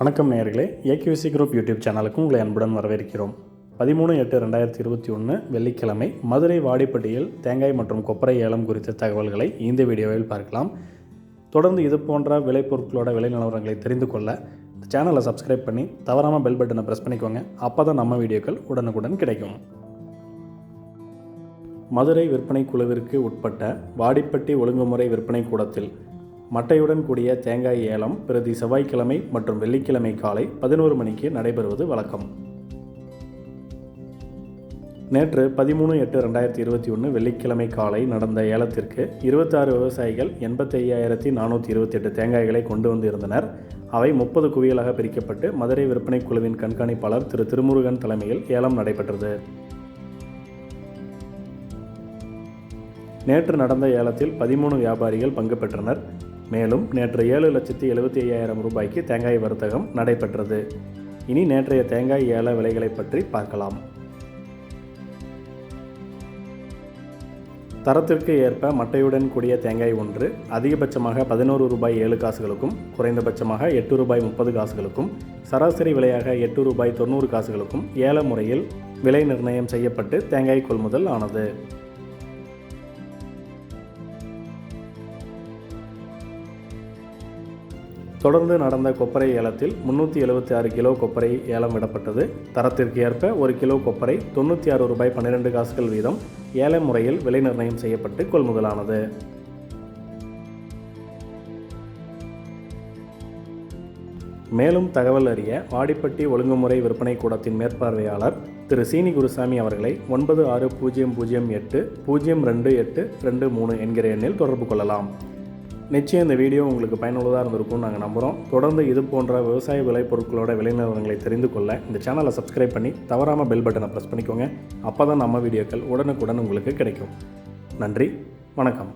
வணக்கம் நேயர்களே. ஏகியூசி group YouTube சேனலுக்கு உங்களை அன்புடன் வரவேற்கிறோம். பதிமூணு எட்டு ரெண்டாயிரத்தி இருபத்தி ஒன்று வெள்ளிக்கிழமை மதுரை வாடிப்பட்டியில் தேங்காய் மற்றும் கொப்பரை ஏலம் குறித்த தகவல்களை இந்த வீடியோவில் பார்க்கலாம். தொடர்ந்து இது போன்ற விளைபொருட்களோட விலை நிலவரங்களை தெரிந்து கொள்ள இந்த சேனலை சப்ஸ்கிரைப் பண்ணி தவறாமல் பெல் பட்டனை ப்ரெஸ் பண்ணிக்கோங்க. அப்போ தான் நம்ம வீடியோக்கள் உடனுக்குடன் கிடைக்கும். மதுரை விற்பனை குழுவிற்கு உட்பட்ட வாடிப்பட்டி ஒழுங்குமுறை விற்பனை கூடத்தில் மட்டையுடன் கூடிய தேங்காய் ஏலம் பிரதி செவ்வாய்க்கிழமை மற்றும் வெள்ளிக்கிழமை காலை பதினோரு மணிக்கு நடைபெறுவது வழக்கம். நேற்று பதிமூணு எட்டு ரெண்டாயிரத்தி இருபத்தி ஒன்று வெள்ளிக்கிழமை காலை நடந்த ஏலத்திற்கு இருபத்தாறு விவசாயிகள் எண்பத்தி ஐயாயிரத்தி நானூற்றி இருபத்தெட்டு தேங்காய்களை கொண்டு வந்திருந்தனர். அவை முப்பது குவியலாக பிரிக்கப்பட்டு மதுரை விற்பனை குழுவின் கண்காணிப்பாளர் திரு திருமுருகன் தலைமையில் ஏலம் நடைபெற்றது. நேற்று நடந்த ஏலத்தில் பதிமூணு வியாபாரிகள் பங்கு பெற்றனர். மேலும் நேற்று ஏழு லட்சத்தி எழுபத்தி ஐயாயிரம் ரூபாய்க்கு தேங்காய் வர்த்தகம் நடைபெற்றது. இனி நேற்றைய தேங்காய் ஏல விலைகளை பற்றி பார்க்கலாம். தரத்திற்கு ஏற்ப மட்டையுடன் கூடிய தேங்காய் ஒன்று அதிகபட்சமாக பதினோரு ரூபாய் ஏழு காசுகளுக்கும் குறைந்தபட்சமாக எட்டு ரூபாய் முப்பது காசுகளுக்கும் சராசரி விலையாக எட்டு ரூபாய் தொண்ணூறு காசுகளுக்கும் ஏல முறையில் விலை நிர்ணயம் செய்யப்பட்டு தேங்காய் கொள்முதல் ஆனது. தொடர்ந்து நடந்த கொப்பரை ஏலத்தில் முன்னூற்றி எழுபத்தி ஆறு கிலோ கொப்பரை ஏலம் விடப்பட்டது தரத்திற்கு ஏற்ப ஒரு கிலோ கொப்பரை தொண்ணூற்றி ஆறு ரூபாய் பன்னிரெண்டு காசுகள் வீதம் ஏல முறையில் விலை நிர்ணயம் செய்யப்பட்டு கொள்முதலானது. மேலும் தகவல் அறிய வாடிப்பட்டி ஒழுங்குமுறை விற்பனை கூடத்தின் மேற்பார்வையாளர் திரு சீனி குருசாமி அவர்களை ஒன்பது ஆறு பூஜ்ஜியம் பூஜ்ஜியம் எட்டு பூஜ்ஜியம் ரெண்டு எட்டு ரெண்டு மூணு என்கிற எண்ணில் தொடர்பு கொள்ளலாம். நிச்சயம் இந்த வீடியோ உங்களுக்கு பயனுள்ளதாக இருந்திருக்கும்னு நாங்கள் நம்புகிறோம் தொடர்ந்து இது போன்ற விவசாய விளைபொருட்களோட விலை தெரிந்து கொள்ள இந்த சேனலை சப்ஸ்கிரைப் பண்ணி தவறாமல் பெல் பட்டனை ப்ரெஸ் பண்ணிக்கோங்க. அப்போ தான் நம்ம வீடியோக்கள் உடனுக்குடன் உங்களுக்கு கிடைக்கும். நன்றி வணக்கம்.